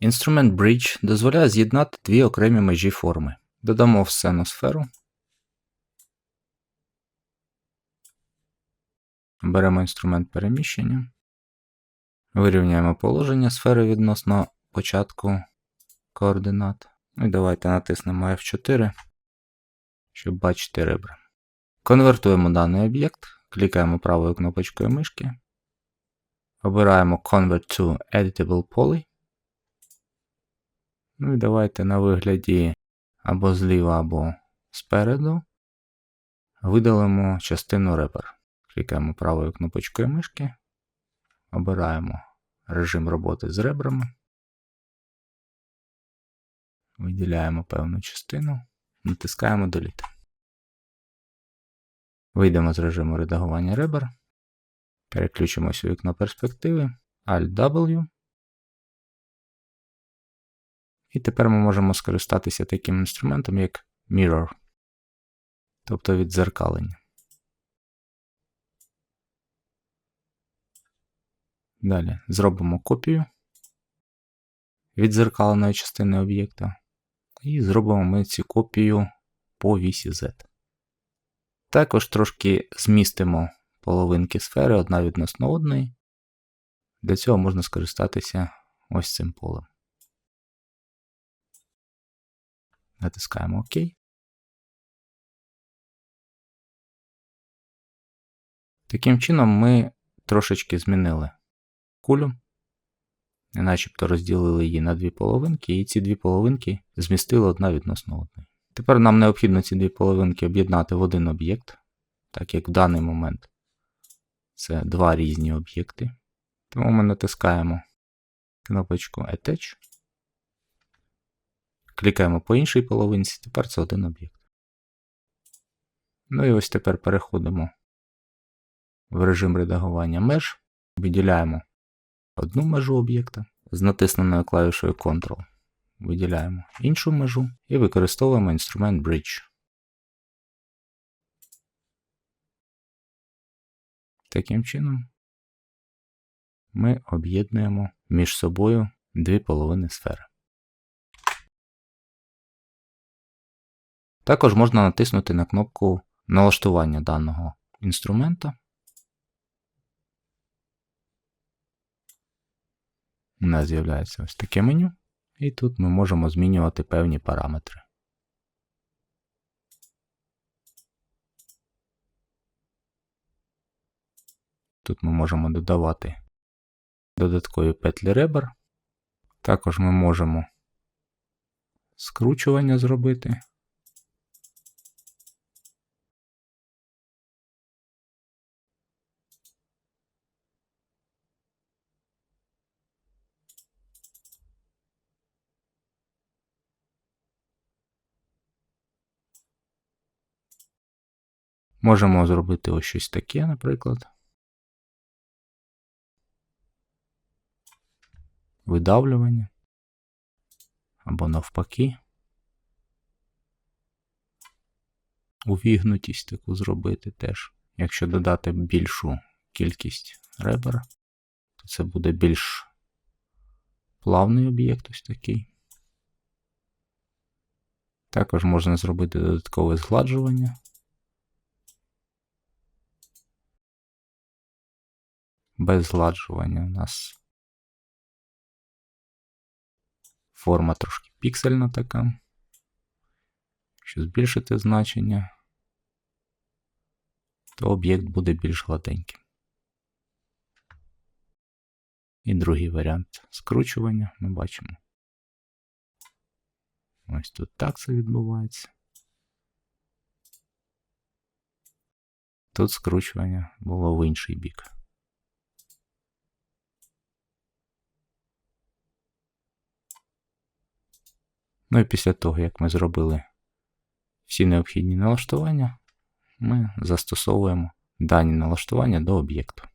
Інструмент Bridge дозволяє з'єднати дві окремі межі форми. Додамо в сцену сферу. Беремо інструмент переміщення. Вирівняємо положення сфери відносно початку координат. Ну і давайте натиснемо F4, щоб бачити ребра. Конвертуємо даний об'єкт, клікаємо правою кнопочкою мишки. Обираємо Convert to Editable Poly. Ну і давайте на вигляді або зліва, або спереду видалимо частину ребер. Клікаємо правою кнопочкою мишки. Обираємо режим роботи з ребрами. Виділяємо певну частину, натискаємо Delete. Вийдемо з режиму редагування ребер. Переключимось у вікно перспективи. Alt-W. І тепер ми можемо скористатися таким інструментом, як Mirror, тобто віддзеркалення. Далі зробимо копію віддзеркаленої частини об'єкта. І зробимо ми цю копію по вісі Z. Також трошки змістимо половинки сфери одна відносно одної. Для цього можна скористатися ось цим полем. Натискаємо ОК. Таким чином ми трошечки змінили кулю, начебто розділили її на дві половинки, і ці дві половинки змістили одна відносно одної. Тепер нам необхідно ці дві половинки об'єднати в один об'єкт, так як в даний момент це два різні об'єкти. Тому ми натискаємо кнопочку Attach. Клікаємо по іншій половинці, тепер це один об'єкт. Ну і ось тепер переходимо в режим редагування меж, виділяємо одну межу об'єкта з натисненою клавішою Ctrl. Виділяємо іншу межу і використовуємо інструмент Bridge. Таким чином ми об'єднуємо між собою дві половини сфери. Також можна натиснути на кнопку налаштування даного інструмента. У нас з'являється ось таке меню, і тут ми можемо змінювати певні параметри. Тут ми можемо додавати додаткові петлі ребер. Також ми можемо скручування зробити. Можемо зробити ось щось таке, наприклад. Видавлювання. Або навпаки. Увігнутість таку зробити теж. Якщо додати більшу кількість ребер, то це буде більш плавний об'єкт ось такий. Також можна зробити додаткове згладжування. Без згладжування у нас форма трошки піксельна така. Якщо збільшити значення, то об'єкт буде більш гладеньким. І другий варіант скручування ми бачимо. Ось тут так це відбувається. Тут скручування було в інший бік. Ну і після того, як ми зробили всі необхідні налаштування, ми застосовуємо дані налаштування до об'єкту.